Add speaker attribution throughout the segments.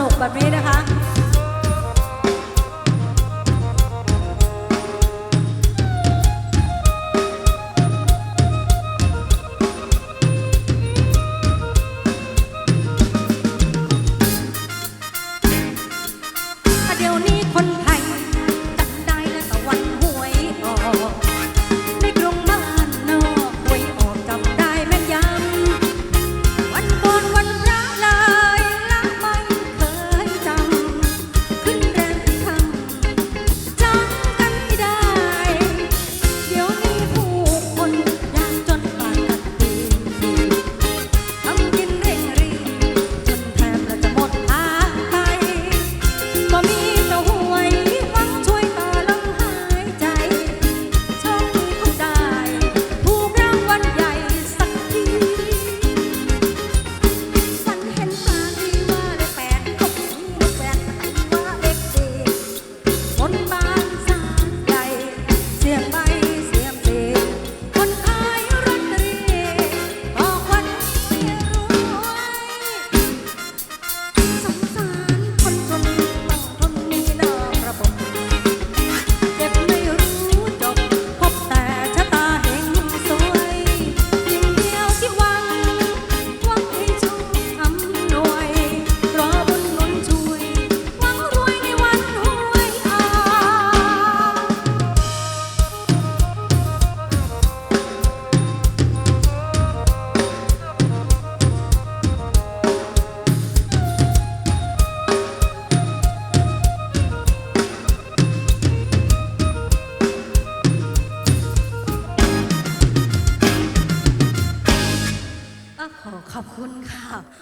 Speaker 1: นุกแบบนี้นะคะ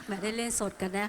Speaker 1: ไม่ได้เล่นสดกันนะ